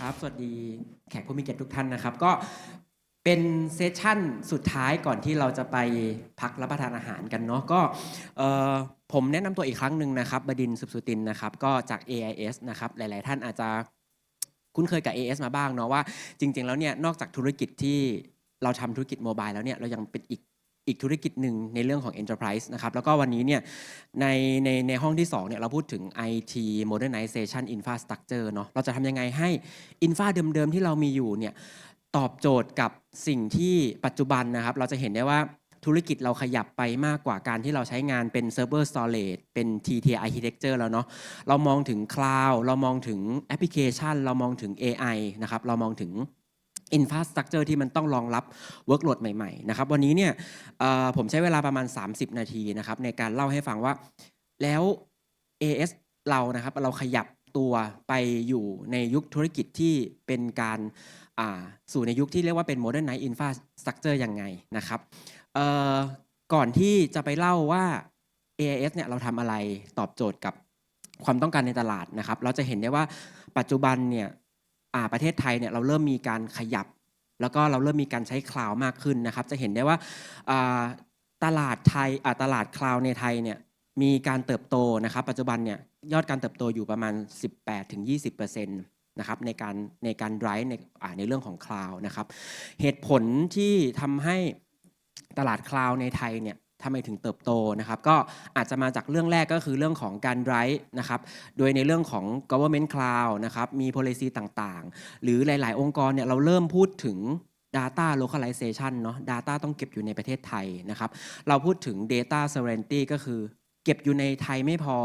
ครับสวัสดีแขกผู้มีเกียรติทุกท่านนะครับ ก็เป็นเซสชั่นสุดท้ายก่อนที่เราจะไปพักรับประทานอาหารกันเนาะก็ผมแนะนำตัวอีกครั้งหนึ่งนะครับบดินทร์สุบสุตินนะครับก็จาก AIS นะครับหลาย ๆ ท่านอาจจะคุ้นเคยกับ AIS มาบ้างเนาะว่าจริง ๆ แล้วเนี่ยนอกจากธุรกิจที่เราทำธุรกิจโมบายแล้วเนี่ยเรายังเป็นอีก อีกธุรกิจหนึ่งในเรื่องของ Enterprise นะครับแล้วก็วันนี้เนี่ยในในในห้องที่2เนี่ยเราพูดถึง IT Modernization Infrastructure เนาะเราจะทำยังไงให้อินฟาเดิมๆ ที่เรามีอยู่เนี่ยตอบโจทย์กับสิ่งที่ปัจจุบันนะครับ เราจะเห็นได้ว่าธุรกิจเราขยับไปมากกว่าการที่เราใช้งานเป็น Server Storage เป็น TTA Architecture แล้วเนาะ เรามองถึง Cloud เรามองถึงแอปพลิเคชัน เรามองถึง AI นะครับ เรามองถึง Infrastructure ที่มันต้องรองรับ Workload ใหม่ๆนะครับวันนี้เนี่ยผมใช้เวลาประมาณ 30 นาทีนะครับในการเล่าให้ฟังว่าแล้ว AS เรานะครับเราขยับตัวไปอยู่ในยุคธุรกิจที่เป็นการาสู่ในยุคที่เรียกว่าเป็น Modernized Infrastructure ยังไงนะครับก่อนที่จะไปเล่าว่า AIS เนี่ยเราทำอะไรตอบโจทย์กับความต้องการในตลาดนะครับ เราจะเห็นได้ว่าปัจจุบันเนี่ย ประเทศไทยเนี่ยเราเริ่มมีการขยับ แล้วก็เราเริ่มมีการใช้คลาวมากขึ้นนะครับ จะเห็นได้ว่าตลาดไทยตลาดคลาวในไทยเนี่ยมีการเติบโตนะครับ ปัจจุบันเนี่ยยอดการเติบโตอยู่ประมาณ 18-20%นะครับในการในการ drive ในในเรื่องของคลาวนะครับเหตุผลที่ทำให้ตลาดคลาวในไทยเนี่ย ทำไมถึงเติบโตนะครับ ก็อาจจะมาจากเรื่องแรกก็คือเรื่องของการ drive นะครับ โดยในเรื่องของ government cloud นะครับ มี policy ต่างๆ หรือหลาย ๆ องค์กรเนี่ยเราเริ่มพูดถึง data localization เนาะ data ต้องเก็บอยู่ในประเทศไทยนะครับ เราพูดถึง data sovereignty ก็คือ เก็บอยู่ในไทยไม่พอ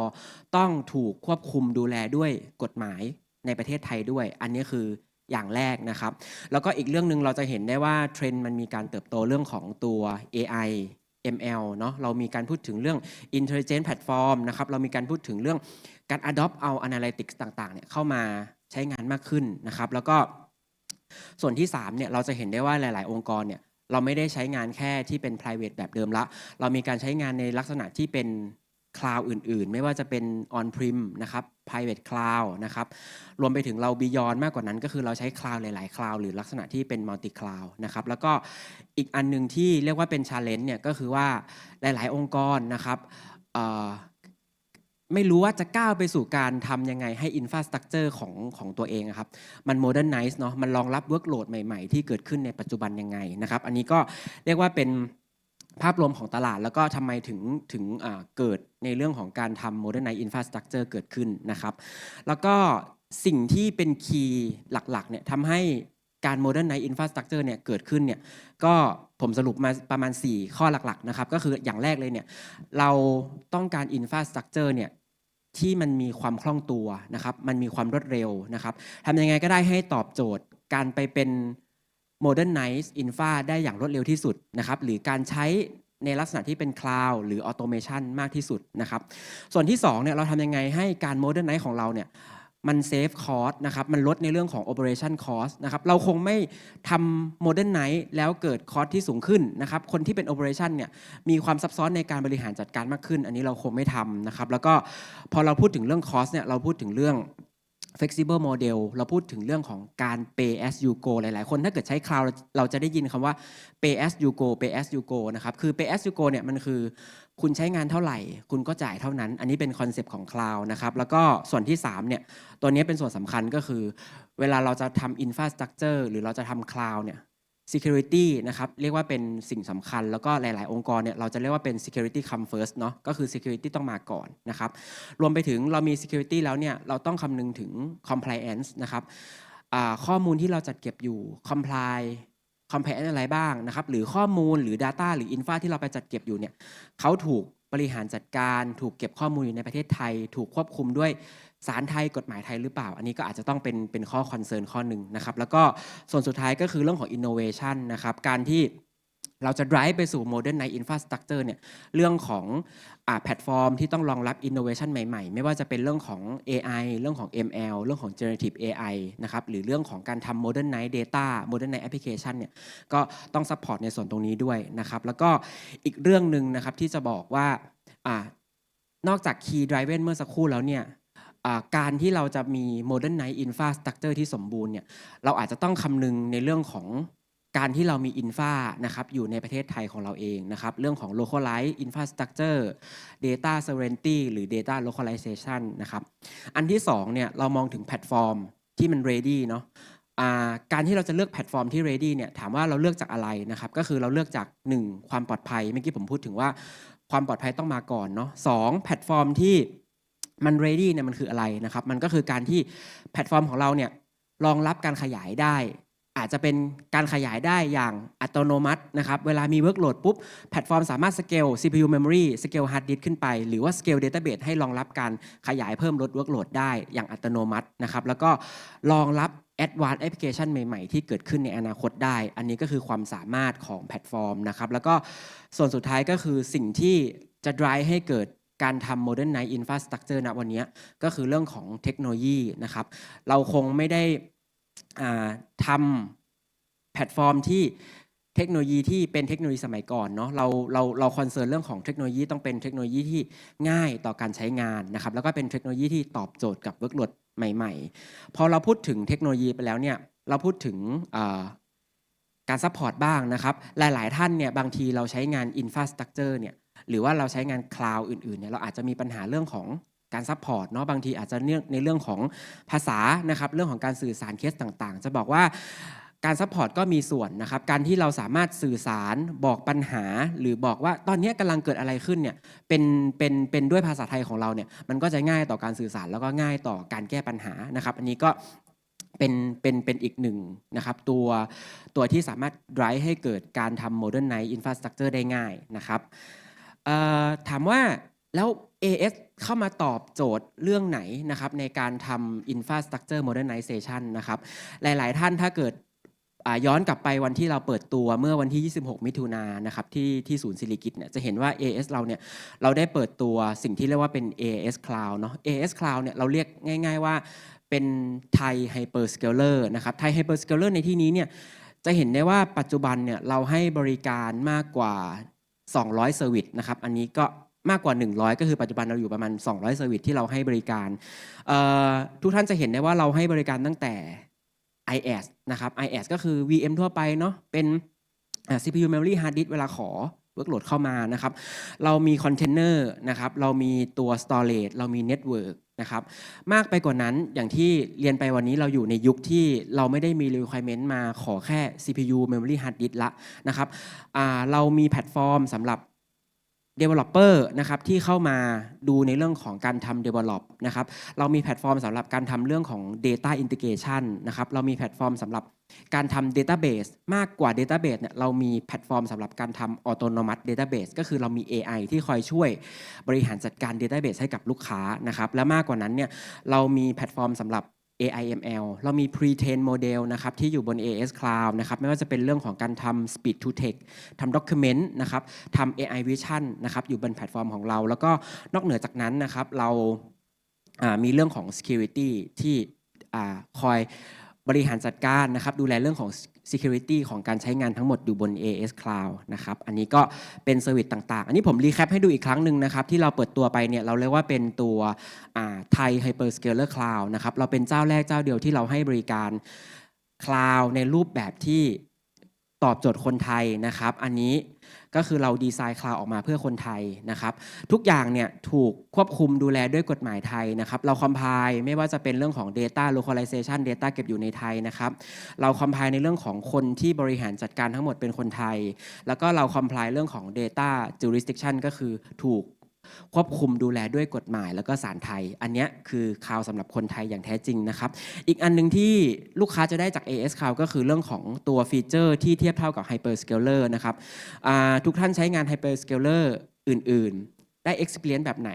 ต้องถูกควบคุมดูแลด้วยกฎหมายในประเทศไทยด้วย อันนี้คืออย่างแรกนะครับ แล้วก็อีกเรื่องหนึ่งเราจะเห็นได้ว่าเทรนด์มันมีการเติบโตเรื่องของตัว AI ML เนาะเรามีการพูดถึงเรื่อง intelligent platform นะครับเรามีการพูดถึงเรื่องการ adopt เอา analytics ต่างๆเนี่ยเข้ามาใช้งานมากขึ้นนะครับ แล้วก็ส่วนที่3เนี่ยเราจะเห็นได้ว่าหลาย ๆ องค์กรเนี่ยเราไม่ได้ใช้งานแค่ที่เป็น private แบบเดิมละ เรามีการใช้งานในลักษณะที่เป็น คลาวด์อื่น ๆ ไม่ว่าจะเป็น on prem นะครับ private cloud นะครับรวมไปถึงเรา beyond มากกว่านั้น ก็คือเราใช้คลาวด์หลาย ๆ คลาวด์หรือลักษณะที่เป็น multi cloud นะครับแล้วก็อีกอันหนึ่งที่เรียกว่าเป็น challenge เนี่ยก็คือว่าหลาย ๆ องค์กรนะครับไม่รู้ว่าจะก้าวไปสู่การทำยังไงให้ infrastructure ของของตัวเองครับ มัน modernize เนาะมันรองรับ workload ใหม่ ๆ ที่เกิดขึ้นในปัจจุบันยังไงนะครับ อันนี้ก็เรียกว่าเป็น ภาพรวมของตลาด แล้วก็ทำไมถึงถึงอ่าเกิดในเรื่องของการทำ modernize infrastructure เกิดขึ้นนะครับ แล้วก็สิ่งที่เป็นคีย์หลักๆเนี่ยทำให้การ modernize infrastructure เนี่ยเกิดขึ้นเนี่ยก็ผมสรุปมาประมาณ 4 ข้อหลักๆนะครับก็คืออย่างแรกเลยเนี่ยเราต้องการ infrastructure เนี่ยที่มันมีความคล่องตัวนะครับ มันมีความรวดเร็วนะครับทำยังไงก็ได้ให้ตอบโจทย์การไปเป็น modernize infra ได้อย่างรวดเร็วที่สุดนะครับหรือการใช้ในลักษณะที่เป็น cloud หรือ automation มากที่สุดนะครับส่วนที่2เนี่ยเราทำยังไงให้การ modernize ของเราเนี่ยมันเซฟคอสนะครับมันลดในเรื่องของ operation cost นะครับเราคงไม่ทำ modernize แล้วเกิดคอสที่สูงขึ้นนะครับคนที่เป็น operation เนี่ยมีความซับซ้อนในการบริหารจัดการมากขึ้น อันนี้เราคงไม่ทำนะครับแล้วก็พอเราพูดถึงเรื่อง cost เนี่ยเราพูดถึงเรื่อง flexible model เราพูดถึงเรื่องของการ pay as you go หลายๆ คนถ้าเกิดใช้ cloud เราจะได้ยินคำว่า pay as you go pay as you go นะครับ คือ pay as you go เนี่ยมันคือ คุณใช้งานเท่าไหร่ คุณก็จ่ายเท่านั้น อันนี้เป็นคอนเซปต์ของ cloud นะครับ แล้วก็ส่วนที่ 3 เนี่ย ตัวนี้เป็นส่วนสำคัญก็คือ เวลาเราจะทำ infrastructure หรือเราจะทำ cloud เนี่ย security นะครับเรียกว่าเป็นสิ่งสำคัญ แล้วก็หลาย ๆ องค์กรเนี่ยเราจะเรียกว่าเป็น security come first เนาะก็คือ security ต้องมาก่อนนะครับรวมไปถึงเรามี security แล้วเนี่ยเราต้องคำนึงถึง compliance นะครับอ่าข้อมูลที่เราจัดเก็บอยู่ comply compliance อะไรบ้างนะครับหรือข้อมูลหรือ data หรือ infra ที่เราไปจัดเก็บอยู่เนี่ยเขาถูก บริหารจัดการถูกเก็บข้อมูลอยู่ในประเทศไทย ถูกควบคุมด้วยศาลไทยกฎหมายไทยหรือเปล่า อันนี้ก็อาจจะต้องเป็นเป็นข้อคอนเซิร์นข้อหนึ่งนะครับ แล้วก็ส่วนสุดท้ายก็คือเรื่องของ innovation นะครับ การที่ เราจะ drive ไปสู่ modern night infrastructure เนี่ยเรื่องของอแพลตฟอร์มที่ต้องรองรับ innovation ใหม่ๆ ไม่ว่าจะเป็นเรื่องของ AI เรื่องของ ML เรื่องของ generative AI นะครับหรือเรื่องของการทำ modern night data modern night application เนี่ยก็ต้อง support ในส่วนตรงนี้ด้วยนะครับแล้วก็อีกเรื่องหนึ่งนะครับที่จะบอกว่าอนอกจาก key driver เมื่อสักครู่แล้วเนี่ยการที่เราจะมี Modernize Infrastructure ที่สมบูรณ์เนี่ยเราอาจจะต้องคำนึงในเรื่องของ การที่เรามีอินฟานะครับอยู่ในประเทศไทยของเราเองนะครับเรื่องของ localize infrastructure data sovereignty หรือ data localization นะครับอันที่สองเนี่ยเรามองถึงแพลตฟอร์มที่มัน ready เนาะการที่เราจะเลือกแพลตฟอร์มที่ ready เนี่ยถามว่าเราเลือกจากอะไรนะครับก็คือเราเลือกจาก 1 ความปลอดภัยเมื่อกี้ผมพูดถึงว่าความปลอดภัยต้องมาก่อนเนาะสองแพลตฟอร์มที่มัน ready เนี่ยมันคืออะไรนะครับมันก็คือการที่แพลตฟอร์มของเราเนี่ยรองรับการขยายได้ อาจจะเป็นการขยายได้อย่างอัตโนมัตินะครับ เวลามี workload ปุ๊บ แพลตฟอร์มสามารถ scale CPU memory scale hard disk ขึ้นไป หรือว่า scale database ให้รองรับการขยายเพิ่มลด workload ได้อย่างอัตโนมัตินะครับ แล้วก็รองรับ advanced application ใหม่ ๆ ที่เกิดขึ้นในอนาคตได้ อันนี้ก็คือความสามารถของแพลตฟอร์มนะครับ แล้วก็ส่วนสุดท้ายก็คือสิ่งที่จะ drive ให้เกิดการทำ modernize infrastructure ณวันนี้ก็คือเรื่องของเทคโนโลยีนะครับ เราคงไม่ได้ ทำแพลตฟอร์มที่เทคโนโลยีที่เป็นเทคโนโลยีสมัยก่อนเนาะเราเราเราคอนเซิร์นเรื่องของเทคโนโลยีต้องเป็นเทคโนโลยีที่ง่ายต่อการใช้งานนะครับแล้วก็เป็นเทคโนโลยีที่ตอบโจทย์กับเวิร์กโหลดใหม่ ๆ พอเราพูดถึงเทคโนโลยีไปแล้วเนี่ยเราพูดถึงการซัพพอร์ตบ้างนะครับหลาย ๆ ท่านเนี่ยบางทีเราใช้งานอินฟาสตรักเจอร์เนี่ยหรือว่าเราใช้งานคลาวด์อื่น ๆ เนี่ยเราอาจจะมีปัญหาเรื่องของ การซัพพอร์ตเนาะบางทีอาจจะเนื่องในเรื่องของภาษานะครับเรื่องของการสื่อสารเคสต่างๆ จะบอกว่าการซัพพอร์ตก็มีส่วนนะครับ การที่เราสามารถสื่อสารบอกปัญหา หรือบอกว่าตอนนี้กำลังเกิดอะไรขึ้นเนี่ยเป็นเป็นเป็นด้วยภาษาไทยของเราเนี่ยมันก็จะง่ายต่อการสื่อสารแล้วก็ง่ายต่อการแก้ปัญหานะครับ อันนี้ก็เป็นเป็นเป็นอีกหนึ่งนะครับตัวตัวที่สามารถ drive ให้เกิดการทำ modernize infrastructure ได้ง่ายนะครับถามว่าแล้ว AS เข้ามาตอบโจทย์เรื่องไหนนะครับในการทำ infrastructure modernization นะครับ หลาย ๆ ท่านถ้าเกิดย้อนกลับไปวันที่เราเปิดตัวเมื่อวันที่ 26 มิถุนายนนะครับที่ที่ศูนย์สิริกิตเนี่ยจะเห็นว่า AS เราเนี่ยเราได้เปิดตัวสิ่งที่เรียกว่าเป็น AS Cloud เนาะ AS Cloud เนี่ยเราเรียกง่าย ๆ ว่าเป็นไทย Hyperscaler นะครับไทย Hyperscaler ในที่นี้เนี่ยจะเห็นได้ว่าปัจจุบันเนี่ยเราให้บริการมากกว่า 200 เซอร์วิสนะครับ อันนี้ก็ มากกว่า 100 ก็คือปัจจุบันเราอยู่ประมาณ 200เซอร์วิสที่เราให้บริการทุกท่านจะเห็นได้ว่าเราให้บริการตั้งแต่ IaaS นะครับ IaaS ก็คือ VM ทั่วไปเนาะเป็น CPU memory hard disk เวลาขอ workload เข้ามานะครับ เรามีคอนเทนเนอร์นะครับ เรามีตัว storage เรามี network นะครับ มากไปกว่านั้นอย่างที่เรียนไปวันนี้เราอยู่ในยุคที่เราไม่ได้มี requirement มาขอแค่ CPU memory hard disk ละนะครับเรามีแพลตฟอร์มสำหรับ developer นะครับที่เข้ามาดูในเรื่องของการทำ develop นะครับเรามีแพลตฟอร์มสำหรับการทำเรื่องของ data integration นะครับเรามีแพลตฟอร์มสำหรับการทำ database มากกว่า database เนี่ยเรามีแพลตฟอร์มสำหรับการทำ autonomous database ก็คือเรามี AI ที่คอยช่วยบริหารจัดการ database ให้กับลูกค้านะครับและมากกว่านั้นเนี่ยเรามีแพลตฟอร์มสำหรับ AIML เรามี pre-train model นะครับที่อยู่บน AS Cloud นะครับไม่ว่าจะเป็นเรื่องของการทำ speed to text ทำ document นะครับทำ AI vision นะครับอยู่บนแพลตฟอร์มของเรา แล้วก็นอกเหนือจากนั้นนะครับเรามีเรื่องของ security ที่อคอย บริหารจัดการนะครับดูแลเรื่องของ security ของการใช้งานทั้งหมดอยู่บน AS Cloud นะครับอันนี้ก็เป็นเซอร์วิสต่างๆ อันนี้ผมรีแคปให้ดูอีกครั้งหนึ่งนะครับที่เราเปิดตัวไปเนี่ยเราเรียกว่าเป็นตัวไทย Hyperscaler Cloud นะครับเราเป็นเจ้าแรกเจ้าเดียวที่เราให้บริการ Cloud ในรูปแบบที่ตอบโจทย์คนไทยนะครับ อันนี้ ก็คือเราดีไซน์คลาวออกมาเพื่อคนไทยนะครับ ทุกอย่างเนี่ยถูกควบคุมดูแลด้วยกฎหมายไทยนะครับ เราคอมไพล์ไม่ว่าจะเป็นเรื่องของ Data Localization Data เก็บอยู่ในไทยนะครับ เราคอมไพล์ในเรื่องของคนที่บริหารจัดการทั้งหมดเป็นคนไทย แล้วก็เราคอมไพล์เรื่องของ Data Jurisdiction ก็คือถูก ควบคุมดูแลด้วยกฎหมาย แล้วก็ศาลไทย อันนี้คือคลาวสำหรับคนไทยอย่างแท้จริงนะครับ อีกอันหนึ่งที่ลูกค้าจะได้จาก AS Cloud ก็คือเรื่องของตัวฟีเจอร์ที่เทียบเท่ากับ Hyperscaler นะครับทุกท่านใช้งาน Hyperscaler อื่น ๆ ได้ experience แบบไหน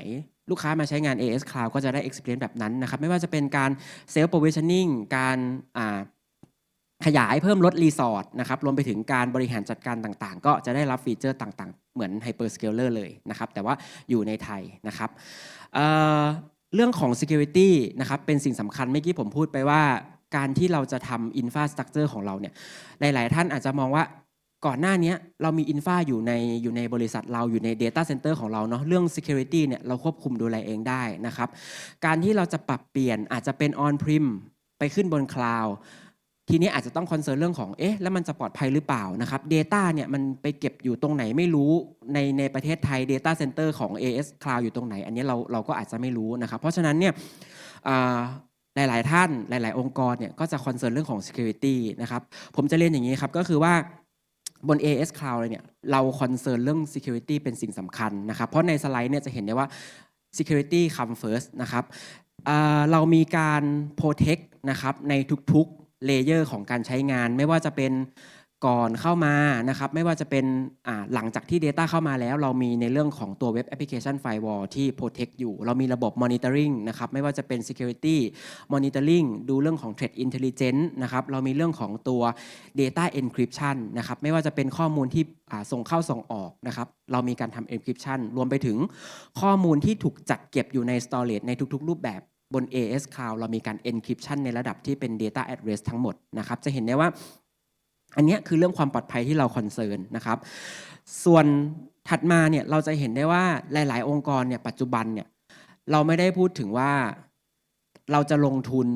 ลูกค้ามาใช้งาน AS Cloud ก็จะได้ experience แบบนั้นนะครับ ไม่ว่าจะเป็นการ self provisioning การ ขยายเพิ่มลดรีสอร์ทนะครับรวมไปถึงการบริหารจัดการต่างๆ ก็จะได้รับฟีเจอร์ต่างๆ เหมือน Hyperscaler เลอร์เลยนะครับแต่ว่าอยู่ในไทยนะครับเเรื่องของ security นะครับเป็นสิ่งสำคัญเมื่อกี้ผมพูดไปว่า การที่เราจะทำ infrastructure ของเราเนี่ยหลายๆ ท่านอาจจะมองว่าก่อนหน้านี้เรามีอินฟาอยู่ในอยู่ในบริษัทเราอยู่ใน Data Center ของเราเนาะเรื่อง Security เนี่ยเราควบคุมดูแลเองได้นะครับ การที่เราจะปรับเปลี่ยนอาจจะเป็น On Prem ไปขึ้นบน Cloud ทีนี้อาจจะต้องคอนเซิร์นเรื่องของเอ๊ะแล้วมันจะปลอดภัยหรือเปล่านะครับ Data เนี่ยมันไปเก็บอยู่ตรงไหนไม่รู้ในในประเทศไทย Data Center ของ AS Cloud อยู่ตรงไหน อันนี้เราเราก็อาจจะไม่รู้นะครับ เพราะฉะนั้นเนี่ยอ่าหลาย ๆ ท่านหลาย ๆ องค์กรเนี่ยก็จะคอนเซิร์นเรื่องของ Security นะครับผมจะเรียนอย่างนี้ครับก็คือว่าบน AS Cloud เลยเนี่ยเราคอนเซิร์นเรื่อง Security เป็นสิ่งสำคัญนะครับ เพราะในสไลด์เนี่ยจะเห็นได้ว่า Security come first นะครับเรามีการ protect นะครับในทุกๆ เลเยอร์ของการใช้งาน ไม่ว่าจะเป็นก่อนเข้ามานะครับ ไม่ว่าจะเป็นหลังจากที่ Data เข้ามาแล้ว เรามีในเรื่องของตัว Web Application Firewall ที่ protect อยู่ เรามีระบบ monitoring นะครับ ไม่ว่าจะเป็น security monitoring ดูเรื่องของ threat intelligence นะครับ เรามีเรื่องของตัว data encryption นะครับ ไม่ว่าจะเป็นข้อมูลที่ส่งเข้าส่งออกนะครับ เรามีการทำ encryption รวมไปถึงข้อมูลที่ถูกจัดเก็บอยู่ใน storage ในทุก ๆ รูปแบบ บน AS Cloud เรามีการ encryption ในระดับที่เป็น data at rest ทั้งหมดนะครับ จะเห็นได้ว่า อันนี้คือเรื่องความปลอดภัยที่เราคอนเซิร์นนะครับ ส่วนถัดมาเนี่ยเราจะเห็นได้ว่าหลาย ๆ องค์กรเนี่ยปัจจุบันเนี่ยเราไม่ได้พูดถึงว่าเราจะลงทุน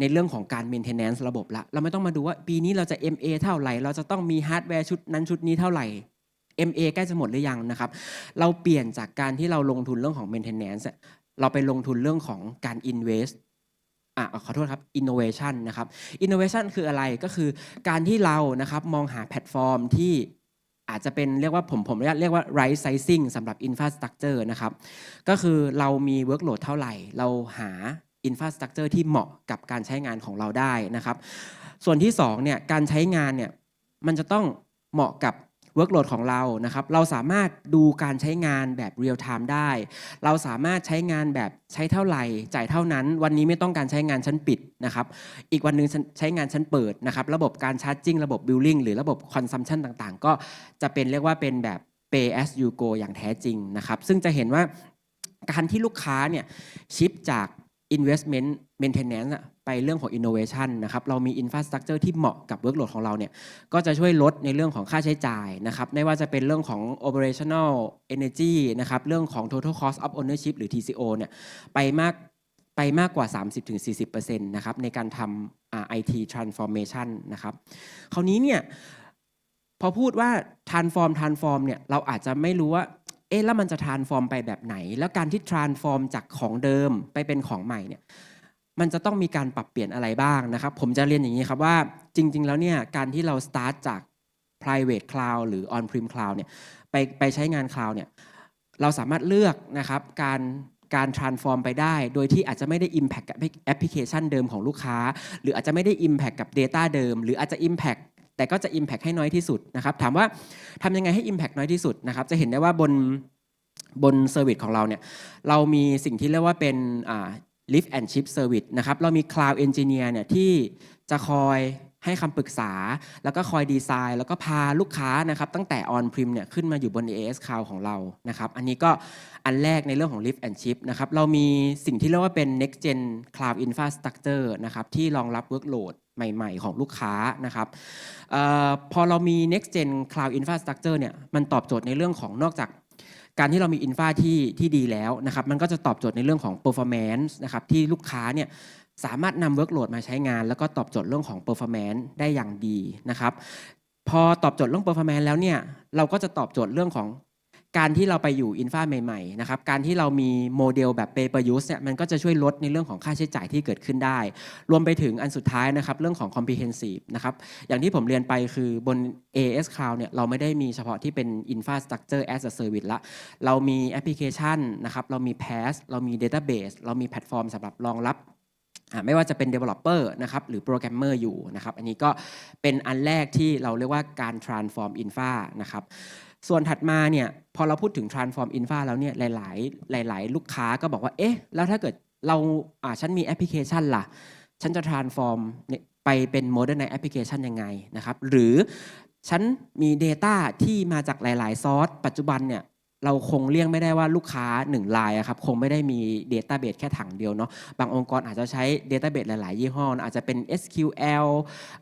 ในเรื่องของการ maintenance ระบบละ เราไม่ต้องมาดูว่าปีนี้เราจะ MA เท่าไหร่ เราจะต้องมีฮาร์ดแวร์ชุดนั้นชุดนี้เท่าไหร่ MA ใกล้จะหมดหรือยังนะครับ เราเปลี่ยนจากการที่เราลงทุนเรื่องของ maintenance เราไปลงทุนเรื่องของการ invest อะขอโทษครับ innovation นะครับ innovation คืออะไรก็คือการที่เรานะครับมองหาแพลตฟอร์มที่อาจจะเป็นเรียกว่าผมผมเรียกว่า right sizing สำหรับ infrastructure นะครับ ก็คือเรามี workload เท่าไหร่ เราหา infrastructure ที่เหมาะกับการใช้งานของเราได้นะครับ ส่วนที่2เนี่ยการใช้งานเนี่ยมันจะต้องเหมาะกับ workload ของเรานะครับ เราสามารถดูการใช้งานแบบ real time ได้ เราสามารถใช้งานแบบใช้เท่าไหร่ จ่ายเท่านั้น วันนี้ไม่ต้องการใช้งานชั้นปิดนะครับ อีกวันหนึงใช้งานชั้นเปิดนะครับ ระบบการชาร์จ i n g ระบบ billing หรือระบบ consumption ต่างๆ ก็จะเป็นเรียกว่าเป็นแบบ pay as you go อย่างแท้จริงนะครับ ซึ่งจะเห็นว่าการที่ลูกค้าเนี่ยชิปจาก investment maintenance ไปเรื่องของ innovation นะครับเรามี infrastructure ที่เหมาะกับ workload ของเราเนี่ยก็จะช่วยลดในเรื่องของค่าใช้จ่ายนะครับไม่ว่าจะเป็นเรื่องของ operational energy นะครับเรื่องของ total cost of ownership หรือ TCO เนี่ยไปมากไปมากกว่า 30-40%นะครับในการทำอ่า IT transformation นะครับคราวนี้เนี่ยพอพูดว่า transform transform เนี่ยเราอาจจะไม่รู้ว่า เอ๊ะแล้วมันจะ transform ไปแบบไหน แล้วการที่ transform จากของเดิมไปเป็นของใหม่เนี่ยมันจะต้องมีการปรับเปลี่ยนอะไรบ้างนะครับ ผมจะเรียนอย่างนี้ครับว่าจริง ๆ แล้วเนี่ยการที่เรา start จาก private cloud หรือ on-prem cloud เนี่ยไปไปใช้งาน cloud เนี่ยเราสามารถเลือกนะครับการการ transform ไปได้ โดยที่อาจจะไม่ได้ impact กับแอปพลิเคชันเดิมของลูกค้า หรืออาจจะไม่ได้ impact กับ Data เดิม หรืออาจจะ impact แต่ก็จะ impact ให้น้อยที่สุดนะครับถามว่าทำยังไงให้ impact น้อยที่สุดนะครับจะเห็นได้ว่าบนบนเซอร์วิสของเราเนี่ยเรามีสิ่งที่เรียกว่าเป็น lift and shift service นะครับเรามี cloud engineer เนี่ยที่จะคอย ให้คำปรึกษา แล้วก็คอยดีไซน์ แล้วก็พาลูกค้านะครับตั้งแต่ on prem เนี่ยขึ้นมาอยู่บน AS cloud ของเรานะครับอันนี้ก็อันแรกในเรื่องของ lift and shift นะครับเรามีสิ่งที่เรียกว่าเป็น next gen cloud infrastructure นะครับที่รองรับ workload ใหม่ๆ ของลูกค้านะครับออพอเรามี next gen cloud infrastructure เนี่ยมันตอบโจทย์ในเรื่องของนอกจาก การที่เรามีอินฟาที่ที่ดีแล้วนะครับมันก็จะตอบโจทย์ในเรื่องของ performance นะครับที่ลูกค้าเนี่ย สามารถนำ workload มาใช้งาน แล้วก็ตอบโจทย์เรื่องของ performance ได้อย่างดีนะครับ พอตอบโจทย์เรื่อง performance แล้วเนี่ย เราก็จะตอบโจทย์เรื่องของการที่เราไปอยู่อินฟาใหม่ๆนะครับ การที่เรามีโมเดลแบบ pay per use เนี่ย มันก็จะช่วยลดในเรื่องของค่าใช้จ่ายที่เกิดขึ้นได้ รวมไปถึงอันสุดท้ายนะครับ เรื่องของ comprehensive นะครับ อย่างที่ผมเรียนไปคือบน AS Cloud เนี่ย เราไม่ได้มีเฉพาะที่เป็น infrastructure as a service ละ เรามีแอปพลิเคชันนะครับ เรามี PaaS เรามี database เรามีแพลตฟอร์มสำหรับรองรับ ไม่ว่าจะเป็น developer นะครับหรือโปรแกรมเมอร์อยู่นะครับอันนี้ก็เป็นอันแรกที่เราเรียกว่าการ transform infra นะครับส่วนถัดมาเนี่ยพอเราพูดถึง transform infra แล้วเนี่ยหลาย ๆ หลาย ๆ ลูกค้าก็บอกว่าเอ๊ะแล้วถ้าเกิดเราอ่าฉันมีแอปพลิเคชันล่ะ ฉันจะ transform ไปเป็น modern ในแอปพลิเคชันยังไงนะครับหรือฉันมี Data ที่มาจากหลาย ๆ ซอสปัจจุบันเนี่ย เราคงเลี่ยงไม่ได้ว่าลูกค้า1รายอะครับคงไม่ได้มี Database แค่ถังเดียวเนาะบางองค์กรอาจจะใช้ Database หลาย ๆ ยี่ห้ออาจจะเป็น SQL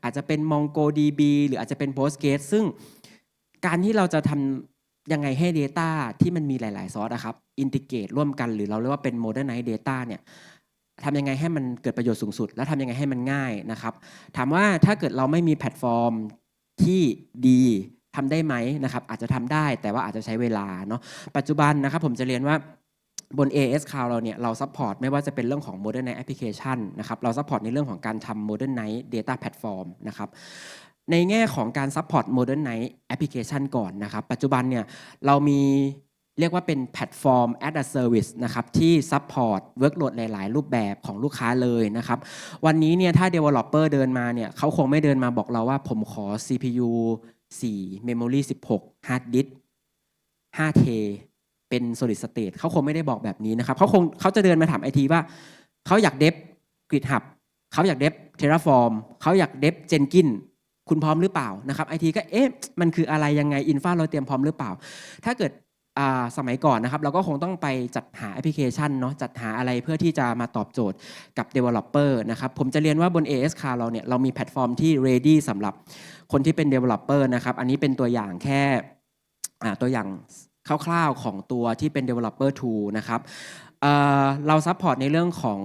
อาจจะเป็น MongoDB หรืออาจจะเป็น Postgres ซึ่งการที่เราจะทำยังไงให้ Data ที่มันมีหลาย ๆ ซอสอะครับอินทิเกตร่วมกันหรือเราเรียกว่าเป็น Modernize Data เนี่ยทำยังไงให้มันเกิดประโยชน์สูงสุด และทำยังไงให้มันง่ายนะครับถามว่าถ้าเกิดเราไม่มีแพลตฟอร์มที่ดี ทำได้ไหมนะครับอาจจะทำได้แต่ว่าอาจจะใช้เวลาเนาะปัจจุบันนะครับผมจะเรียนว่าบน AS Cloud เราเนี่ยเราซัพพอร์ตไม่ว่าจะเป็นเรื่องของ Modern Night Application นะครับเราซัพพอร์ตในเรื่องของการทำ Modern Night Data Platform นะครับในแง่ของการซัพพอร์ต Modern Night Application ก่อนนะครับปัจจุบันเนี่ยเรามีเรียกว่าเป็นแพลตฟอร์ม as a service นะครับที่ซัพพอร์ต workload หลาย ๆ รูปแบบของลูกค้าเลยนะครับวันนี้เนี่ยถ้า developer เดินมาเนี่ยเขาคงไม่เดินมาบอกเราว่าผมขอ CPU 4 memory 16 hard disk 5T เป็น solid state เขาคงไม่ได้บอกแบบนี้นะครับเขาคงเขาจะเดินมาถามไอทีว่า เขาอยากเดฟ GitHub เขาอยากเดฟ Terraform เขาอยากเดฟ Jenkins คุณพร้อมหรือเปล่านะครับไอทีก็เอ๊ะมันคืออะไรยังไงอินฟาเราเตรียมพร้อมหรือเปล่า ถ้าเกิด สมัยก่อนนะครับเราก็คงต้องไปจัดหาแอปพลิเคชันเนาะจัดหาอะไรเพื่อที่จะมาตอบโจทย์กับ Developer นะครับผมจะเรียนว่าบน AS Cloud เราเนี่ยเรามีแพลตฟอร์มที่ ready สำหรับคนที่เป็น Developer นะครับอันนี้เป็นตัวอย่างแค่ตัวอย่างคร่าวๆของตัวที่เป็น Developer Tool นะครับเเราซัพพอร์ตในเรื่องของ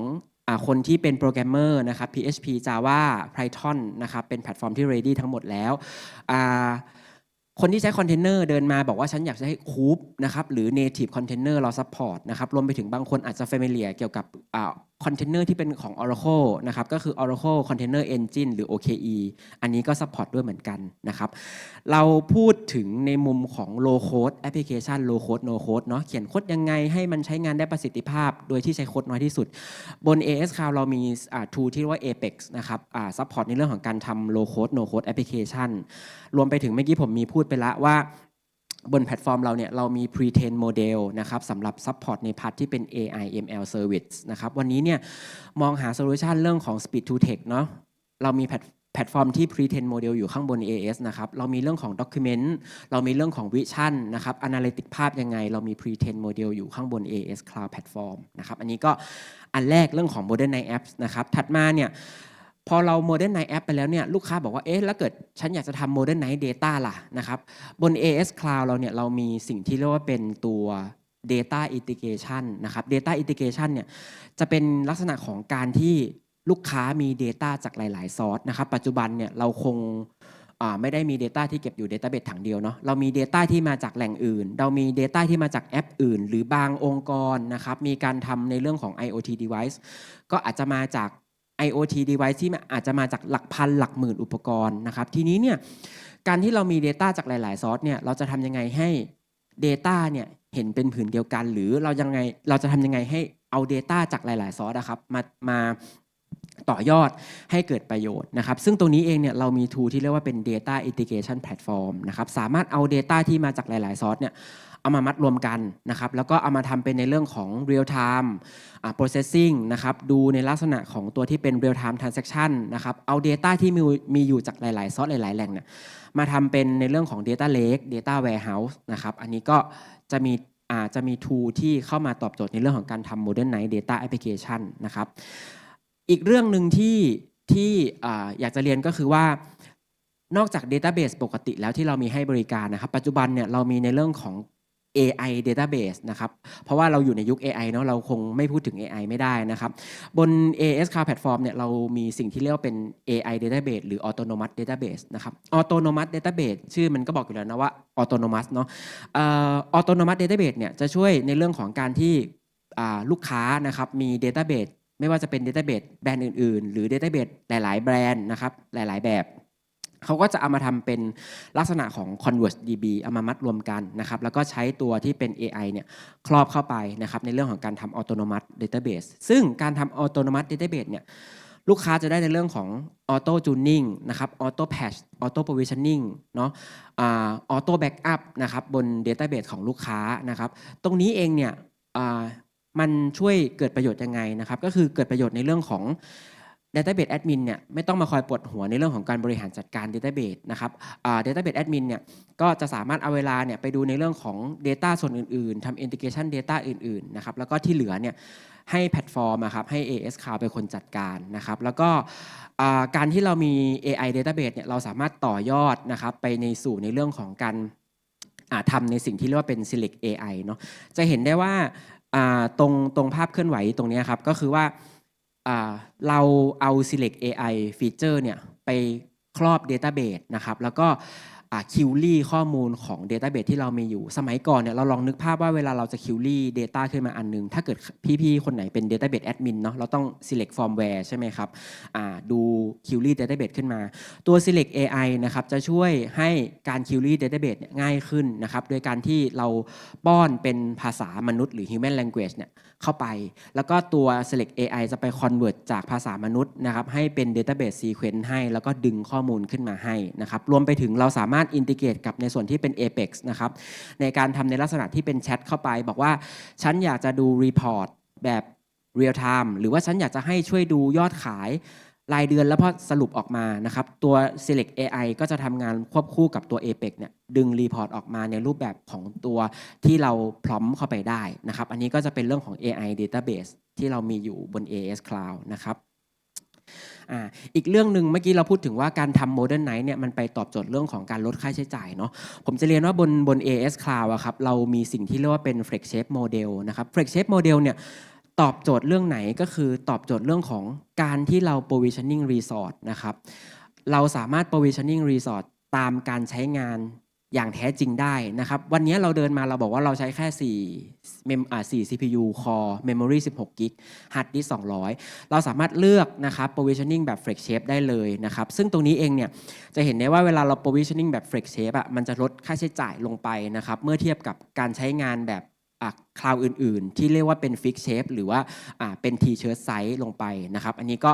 คนที่เป็นโปรแกรมเมอร์นะครับ PHP Java Python นะครับเป็นแพลตฟอร์มที่ ready ทั้งหมดแล้ว คนที่ใช้คอนเทนเนอร์เดินมาบอกว่าฉันอยากใช้คูปนะครับหรือ native container เราซัพพอร์ตนะครับรวมไปถึงบางคนอาจจะ familiar เกี่ยวกับ คอนเทนเนอร์ที่เป็นของ Oracle นะครับก็คือ Oracle Container Engine หรือ OKE อันนี้ก็ support ด้วยเหมือนกันนะครับเราพูดถึงในมุมของ low code application low code no code เนาะเขียนโคดยังไงให้มันใช้งานได้ประสิทธิภาพ โดยที่ใช้โคดน้อยที่สุด บน AS Cloud เรามีอ่า tool ที่เรียกว่า Apex นะครับอ่า support ในเรื่องของการทำ low code no code application รวมไปถึงเมื่อกี้ผมมีพูดไปล้วว่า บนแพลตฟอร์มเราเนี่ยเรามี pre-train model นะครับสำหรับ support ในพาร์ทที่เป็น AI ML service นะครับวันนี้เนี่ยมองหาโซลูชันเรื่องของ speed to text เนาะเรามีแพลตแพลตฟอร์มที่ pre-train model อยู่ข้างบน AS นะครับ เรามีเรื่องของ document เรามีเรื่องของ vision นะครับ analytic ภาพยังไง เรามี pre-train model อยู่ข้างบน AS Cloud Platform นะครับ อันนี้ก็อันแรกเรื่องของ Modern Night Apps นะครับ ถัดมาเนี่ย พอเรา Modern Night App ไปแล้วเนี่ยลูกค้าบอกว่าเอ๊ะแล้วเกิดฉันอยากจะทำ Modern Night Data ล่ะนะครับบน AS Cloud เราเนี่ยเรามีสิ่งที่เรียกว่าเป็นตัว Data Integration นะครับ Data Integration เนี่ยจะเป็นลักษณะของการที่ลูกค้ามี Data จากหลาย ๆ ซอสนะครับ ปัจจุบันเนี่ยเราคงไม่ได้มี Data ที่เก็บอยู่ Database ถังเดียวเนาะเรามี Data ที่มาจากแหล่งอื่น เรามี Data ที่มาจากแอปอื่น หรือบางองค์กรนะครับมีการทำในเรื่องของ IoT device ก็อาจจะมาจาก IoT device ที่อาจจะมาจากหลักพันหลักหมื่นอุปกรณ์นะครับ ทีนี้เนี่ยการที่เรามี Data จากหลาย ๆ ซอสเนี่ยเราจะทำยังไงให้ Data เนี่ยเห็นเป็นผืนเดียวกัน หรือเรายังไงเราจะทำยังไงให้เอา Data จากหลาย ๆ ซอสนะครับมามา ต่อยอดให้เกิดประโยชน์นะครับ ซึ่งตรงนี้เองเนี่ยเรามี tool ที่เรียกว่าเป็น Data Integration Platform นะครับ สามารถเอา Data ที่มาจากหลาย ๆ ซอสเนี่ยเอามามัดรวมกันนะครับ แล้วก็เอามาทำเป็นในเรื่องของ real time processing นะครับ ดูในลักษณะของตัวที่เป็น real time transaction นะครับ เอา data ที่มีมีอยู่จากหลาย ๆ ซอสหลาย ๆ แหล่งเนี่ยมาทำเป็นในเรื่องของ data lake data warehouse นะครับ อันนี้ก็จะมีอาจะมี tool ที่เข้ามาตอบโจทย์ในเรื่องของการทำ modern night data application นะครับ อีกเรื่องหนึ่งที่ที่อยากจะเรียนก็คือว่านอกจาก database ปกติแล้วที่เรามีให้บริการนะครับ ปัจจุบันเนี่ยเรามีในเรื่องของ AI database นะครับเพราะว่าเราอยู่ในยุค AI เนาะเราคงไม่พูดถึง AI ไม่ได้นะครับบน AS Cloud Platform เนี่ยเรามีสิ่งที่เรียกว่าเป็น AI database หรือ autonomous database นะครับ autonomous database ชื่อมันก็บอกอยู่แล้วนะว่า autonomous เนาะออ autonomous database เนี่ยจะช่วยในเรื่องของการที่ลูกค้านะครับมี database ไม่ว่าจะเป็น database แบรนด์อื่นๆ หรือ database หลาย ๆ แบรนด์นะครับหลาย ๆ แบบเขาก็จะเอามาทำเป็นลักษณะของ Converse DB เอามามัดรวมกันนะครับแล้วก็ใช้ตัวที่เป็น AI เนี่ยครอบเข้าไปนะครับในเรื่องของการทำ Autonomous Database ซึ่งการทำ Autonomous Database เนี่ยลูกค้าจะได้ในเรื่องของ Auto Tuning นะครับ Auto Patch Auto Provisioning เนาะอ่า Auto Backup นะครับบน Database ของลูกค้านะครับตรงนี้เองเนี่ย มันช่วยเกิดประโยชน์ยังไงนะครับ ก็คือเกิดประโยชน์ในเรื่องของ Database Admin เนี่ยไม่ต้องมาคอยปวดหัวในเรื่องของการบริหารจัดการ Database นะครับอ่า Database Admin เนี่ยก็จะสามารถเอาเวลาเนี่ยไปดูในเรื่องของ Data ส่วนอื่นๆทำ Integration Data อื่นๆนะครับแล้วก็ที่เหลือเนี่ยให้แพลตฟอร์มครับให้ AS Cloud เป็นคนจัดการนะครับ แล้วก็การที่เรามี AI Database เนี่ยเราสามารถต่อยอดนะครับไปในสู่ในเรื่องของการทำในสิ่งที่เรียกว่าเป็น Select AI เนาะจะเห็นได้ว่า ตรงตรงภาพเคลื่อนไหวตรงนี้ครับ ก็คือว่าอ่าเราเอา select AI feature เนี่ยไปครอบ database นะครับ แล้วก็ คิวลี่ข้อมูลของ database ที่เรามีอยู่ สมัยก่อนเนี่ยเราลองนึกภาพว่าเวลาเราจะคิวลี่ data ขึ้นมาอันหนึง ถ้าเกิดพี่ๆ คนไหนเป็น database admin เนาะเราต้อง select firmware ใช่ไหมครับดูคิวลี่ database ขึ้นมา ตัว select AI นะครับจะช่วยให้การคิวลี่ database เนี่ยง่ายขึ้นนะครับโดยการที่เราป้อนเป็นภาษามนุษย์หรือ human language เนี่ยเข้าไป แล้วก็ตัว select AI จะไป convert จากภาษามนุษย์นะครับให้เป็น database sequence ให้ แล้วก็ดึงข้อมูลขึ้นมาให้นะครับรวมไปถึงเราสามารถ integrate กับในส่วนที่เป็น Apex นะครับในการทำในลักษณะที่เป็นแชทเข้าไป บอกว่าฉันอยากจะดู report แบบ real time หรือว่าฉันอยากจะให้ช่วยดูยอดขายรายเดือนแล้วพอสรุปออกมานะครับ ตัว select AI ก็จะทำงานควบคู่กับตัว Apex เนี่ยดึงรีพอร์ตออกมาในรูปแบบของตัวที่เราพร้อมเข้าไปได้นะครับ อันนี้ก็จะเป็นเรื่องของ AI database ที่เรามีอยู่บน AS Cloud นะครับ อ่าอีกเรื่องหนึ่งเมื่อกี้เราพูดถึงว่าการทำ Modern Night เนี่ยมันไปตอบโจทย์เรื่องของการลดค่าใช้จ่ายเนาะผมจะเรียนว่าบนบน AS Cloud อะครับเรามีสิ่งที่เรียกว่าเป็น Flex Shape Model นะครับ Flex Shape Model เนี่ยตอบโจทย์เรื่องไหนก็คือตอบโจทย์เรื่องของการที่เรา provisioning resort นะครับเราสามารถ provisioning resort ตามการใช้งาน อย่างแท้จริงได้นะครับ วันนี้เราเดินมาเราบอกว่าเราใช้แค่4เมมอ่า4 CPU core memory 16 g b hard disk 200 เราสามารถเลือกนะครับ provisioning แบบ flex shape ได้เลยนะครับ ซึ่งตรงนี้เองเนี่ยจะเห็นได้ว่าเวลาเรา provisioning แบบ flex shape อะมันจะลดค่าใช้จ่ายลงไปนะครับ เมื่อเทียบกับการใช้งานแบบคลาวอื่น ๆ ที่เรียกว่าเป็น fix shape หรือว่าอ่าเป็น t-shirt size ลงไปนะครับ อันนี้ก็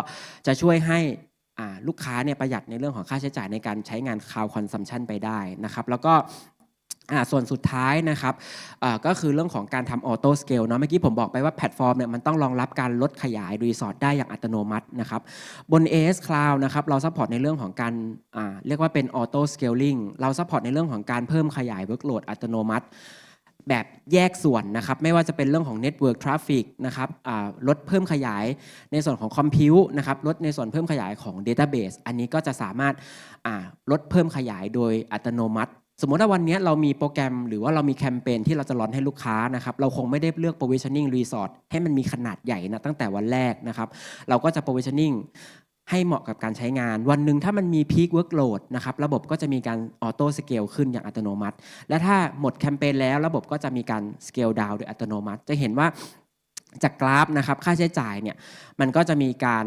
จะช่วยให้ ลูกค้าเนี่ยประหยัดในเรื่องของค่าใช้จ่ายในการใช้งาน cloud consumption ไปได้นะครับแล้วก็ส่วนสุดท้ายนะครับก็คือเรื่องของการทำออโต้สเกลเนาะเมื่อกี้ผมบอกไปว่าแพลตฟอร์มเนี่ยมันต้องรองรับการลดขยายรีสอร์ทได้อย่างอัตโนมัตินะครับบน AS Cloud นะครับเราซัพพอร์ตในเรื่องของการเรียกว่าเป็นออโต้สเกลลิงเราซัพพอร์ตในเรื่องของการเพิ่มขยาย workload อัตโนมัติ แบบแยกส่วนนะครับ ไม่ว่าจะเป็นเรื่องของ Network Traffic นะครับลดเพิ่มขยายในส่วนของ Compute นะครับลดในส่วนเพิ่มขยายของ Database อันนี้ก็จะสามารถลดเพิ่มขยายโดยอัตโนมัติ สมมติว่าวันนี้เรามีโปรแกรมหรือว่าเรามีแคมเปญที่เราจะร้อนให้ลูกค้านะครับเราคงไม่ได้เลือก provisioning resort ให้มันมีขนาดใหญ่นะตั้งแต่วันแรกนะครับ เราก็จะ provisioning ให้เหมาะกับการใช้งาน วันหนึ่งถ้ามันมี peak workload นะครับระบบก็จะมีการ auto scale ขึ้นอย่างอัตโนมัติ และถ้าหมดแคมเปญแล้วระบบก็จะมีการ scale down โดยอัตโนมัติ จะเห็นว่าจากกราฟนะครับค่าใช้จ่ายเนี่ยมันก็จะมีการ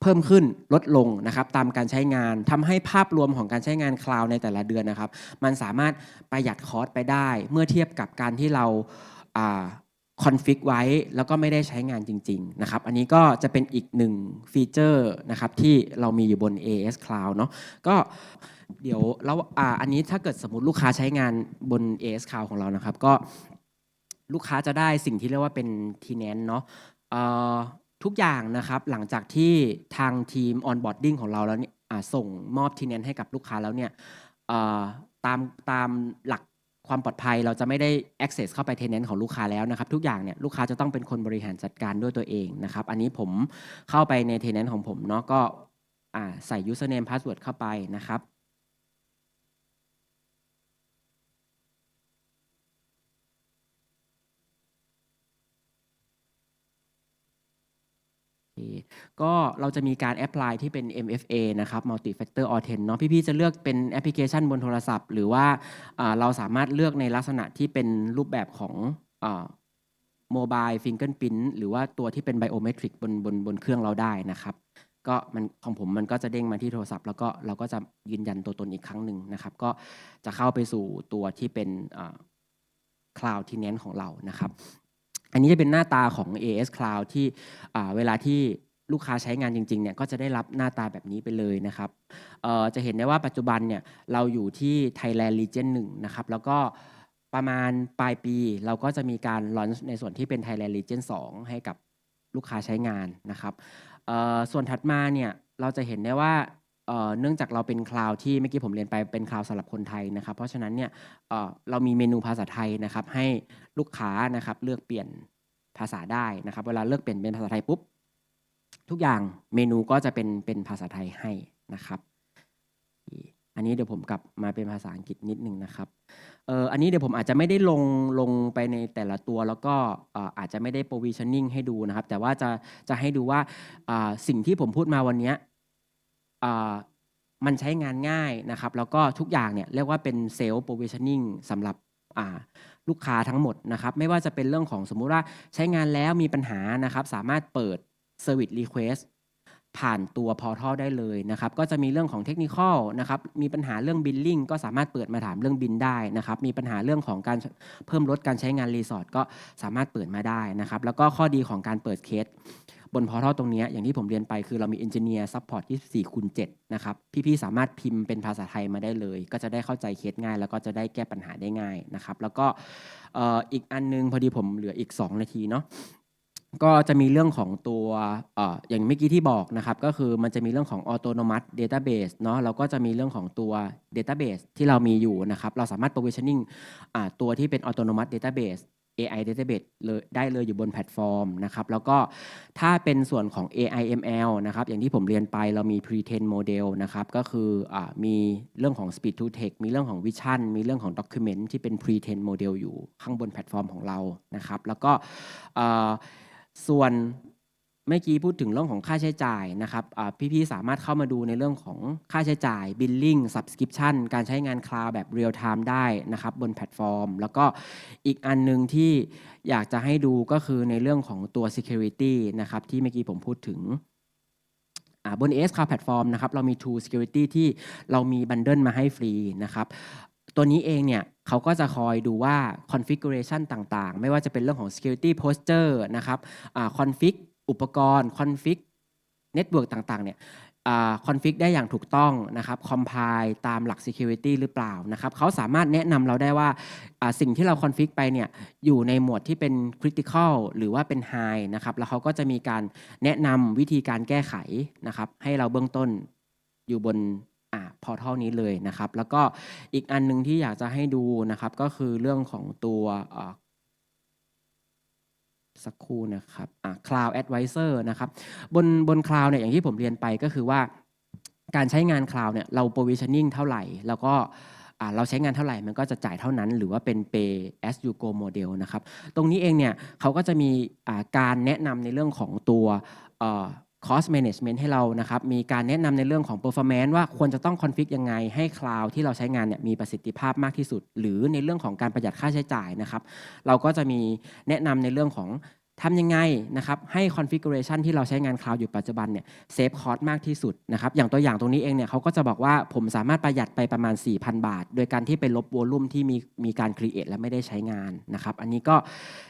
เพิ่มขึ้นลดลงนะครับตามการใช้งานทำให้ภาพรวมของการใช้งานคลาวในแต่ละเดือนนะครับ มันสามารถประหยัดคอสไปได้เมื่อเทียบกับการที่เรา คอนฟิกไว้แล้วก็ไม่ได้ใช้งานจริงๆนะครับอันนี้ก็จะเป็นอีกหนึ่งฟีเจอร์นะครับที่เรามีอยู่บน AS Cloud เนาะก็เดี๋ยวแล้วอ่าอันนี้ถ้าเกิดสมมติลูกค้าใช้งานบน AS Cloud ของเรานะครับ ก็ลูกค้าจะได้สิ่งที่เรียกว่าเป็น tenant เนาะทุกอย่างนะครับหลังจากที่ทางทีม onboarding ของเราแล้วเนี่ยส่งมอบ tenant ให้กับลูกค้าแล้วเนี่ยตามตามหลัก ความปลอดภัยเราจะไม่ได้ access เข้าไป tenant ของลูกค้าแล้วนะครับ ทุกอย่างเนี่ยลูกค้าจะต้องเป็นคนบริหารจัดการด้วยตัวเองนะครับ อันนี้ผมเข้าไปใน tenant ของผมเนาะก็ใส่ username password เข้าไปนะครับ โอเค ก็เราจะมีการแอ p พลายที่เป็น MFA นะครับ Multi Factor Authent เนาะพี่ๆจะเลือกเป็นแอปพลิเคชันบนโทรศัพท์ หรือว่าเราสามารถเลือกในลักษณะที่เป็นรูปแบบของโมบายฟิงเกิลพินหรือว่าตัวที่เป็นไบโอเมตริกบนบนบนเครื่องเราได้นะครับ ก็มันของผมมันก็จะเด้งมาที่โทรศัพท์ แล้วก็เราก็จะยืนยันตัวตนอีกครั้งหนึ่งนะครับ ก็จะเข้าไปสู่ตัวที่เป็นคลาวด์ทีเนนของเรานะครับ อันนี้จะเป็นหน้าตาของ AS Cloud ที่เวลาที่ ลูกค้าใช้งานจริงๆเนี่ยก็จะได้รับหน้าตาแบบนี้ไปเลยนะครับจะเห็นได้ว่าปัจจุบันเนี่ยเราอยู่ที่ Thailand Region 1นะครับแล้วก็ประมาณปลายปี เราก็จะมีการลอนในส่วนที่เป็น Thailand Region 2 ให้กับลูกค้าใช้งานนะครับส่วนถัดมาเนี่ยเราจะเห็นได้ว่าเนื่องจากเราเป็นคลาวที่เมื่อกี้ผมเรียนไปเป็นคลาวสำหรับคนไทยนะครับ เพราะฉะนั้นเนี่ยเเรามีเมนูภาษาไทยนะครับให้ลูกค้านะครับเลือกเปลี่ยนภาษาได้นะครับ เวลาเลือกเปลี่ยนเป็นภาษาไทยปุ๊บ ทุกอย่างเมนูก็จะเป็นเป็นภาษาไทยให้นะครับ อันนี้เดี๋ยวผมกลับมาเป็นภาษาอังกฤษนิดนึงนะครับเอออันนี้เดี๋ยวผมอาจจะไม่ได้ลงลงไปในแต่ละตัวแล้วก็อาจจะไม่ได้ provisioning ให้ดูนะครับ แต่ว่าจะจะให้ดูว่าสิ่งที่ผมพูดมาวันนี้มันใช้งานง่ายนะครับ แล้วก็ทุกอย่างเนี่ยเรียกว่าเป็น self provisioning สำหรับลูกค้าทั้งหมดนะครับ ไม่ว่าจะเป็นเรื่องของสมมุติว่าใช้งานแล้วมีปัญหานะครับ สามารถเปิด service request ผ่านตัว portal ได้เลยนะครับ ก็จะมีเรื่องของเทคนิคนะครับ มีปัญหาเรื่อง billing ก็สามารถเปิดมาถามเรื่องบินได้นะครับ มีปัญหาเรื่องของการเพิ่มลดการใช้งานรีสอร์ทก็สามารถเปิดมาได้นะครับ แล้วก็ข้อดีของการเปิดเคส บน portal ตรงนี้อย่างที่ผมเรียนไปคือเรามี engineer support 24คูณ7นะครับ พี่ๆสามารถพิมพ์เป็นภาษาไทยมาได้เลย ก็จะได้เข้าใจเคสง่าย แล้วก็จะได้แก้ปัญหาได้ง่ายนะครับ แล้วก็อีกอันนึงพอดีผมเหลืออีก 2 นาทีเนาะ ก็จะมีเรื่องของตัวเอออย่างเมื่อกี้ที่บอกนะครับก็คือมันจะมีเรื่องของ autonomous database เนาะเราก็จะมีเรื่องของตัว database ที่เรามีอยู่นะครับ เราสามารถ provisioning อ่าตัวที่เป็น autonomous database AI database เลยได้เลยอยู่บนแพลตฟอร์มนะครับแล้วก็ถ้าเป็นส่วนของ AI ML นะครับอย่างที่ผมเรียนไปเรามี pre-train model นะครับก็คืออมีเรื่องของ speed to text มีเรื่องของ vision มีเรื่องของ document ที่เป็น pre-train model อยู่ข้างบนแพลตฟอร์มของเรานะครับแล้วก็ ส่วนเมื่อกี้พูดถึงเรื่องของค่าใช้จ่ายนะครับพี่ๆสามารถเข้ามาดูในเรื่องของค่าใช้จ่าย billing subscription การใช้งานคลาวแบบ real time ได้นะครับบนแพลตฟอร์ม แล้วก็อีกอันหนึงที่อยากจะให้ดูก็คือในเรื่องของตัว security นะครับที่เมื่อกี้ผมพูดถึงบน AS Cloud Platform นะครับเรามี Tool Security ที่เรามีบันเดิลมาให้ฟรีนะครับ ตัวนี้เองเนี่ยเขาก็จะคอยดูว่า configuration ต่างๆ ไม่ว่าจะเป็นเรื่องของ security posture นะครับอ่า config อุปกรณ์ config network ต่างๆ เนี่ยคอ่า config ได้อย่างถูกต้องนะครับ compile ตามหลัก security หรือเปล่านะครับเขาสามารถแนะนำเราได้ว่าสิ่งที่เรา config ไปเนี่ยอยู่ในหมวดที่เป็น critical หรือว่าเป็น high นะครับแล้วเขาก็จะมีการแนะนำวิธีการแก้ไขนะครับให้เราเบื้องต้นอยู่บน อ่า portal นี้เลยนะครับ แล้วก็อีกอันหนึงที่อยากจะให้ดูนะครับ ก็คือเรื่องของตัวสักครู่นะครับอ่า Cloud Advisor นะครับ บนบน Cloud เนี่ยอย่างที่ผมเรียนไปก็คือว่า การใช้งาน Cloud เนี่ยเรา provisioning เท่าไหร่ แล้วก็เราใช้งานเท่าไหร่มันก็จะจ่ายเท่านั้น หรือว่าเป็น pay as you go model นะครับ ตรงนี้เองเนี่ยเขาก็จะมีการแนะนำในเรื่องของตัว cost management ให้เรานะครับ มีการแนะนำในเรื่องของ performance ว่าควรจะต้องคอนฟิกยังไงให้ Cloud ที่เราใช้งานเนี่ยมีประสิทธิภาพมากที่สุด หรือในเรื่องของการประหยัดค่าใช้จ่ายนะครับ เราก็จะมีแนะนำในเรื่องของ ทำยังไงนะครับให้คอนฟิ guration ที่เราใช้งานคลาวด์อยู่ปัจจุบันเนี่ยเซฟคอสมากที่สุดนะครับอย่างตัวอย่างตรงนี้เองเนี่ยเขาก็จะบอกว่าผมสามารถประหยัดไปประมาณ 4,000 บาท โดยการที่ไปลบวอลุ่มที่มีมีการครีเอทและไม่ได้ใช้งานนะครับอันนี้ก็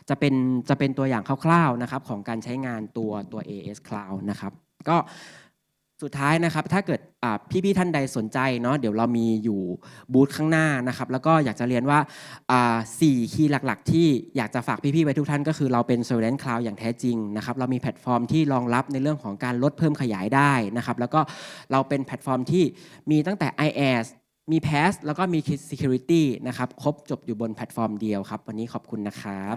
จะเป็นจะเป็นตัวอย่างคร่าวๆนะครับของการใช้งานตัวตัว AS Cloud นะครับก็ สุดท้ายนะครับถ้าเกิดอ่พี่ๆท่านใดสนใจเนาะเดี๋ยวเรามีอยู่บูธข้างหน้านะครับแล้วก็อยากจะเรียนว่าสี่คีย์หลักๆ ที่อยากจะฝากพี่ๆไว้ทุกท่านก็คือเราเป็น s o l a n Cloud อย่างแท้จริงนะครับเรามีแพลตฟอร์มที่รองรับในเรื่องของการลดเพิ่มขยายได้นะครับแล้วก็เราเป็นแพลตฟอร์มที่มีตั้งแต่ IaaS มี PaaS แล้วก็มี Security นะครับครบจบอยู่บนแพลตฟอร์มเดียวครับ วันนี้ขอบคุณนะครับ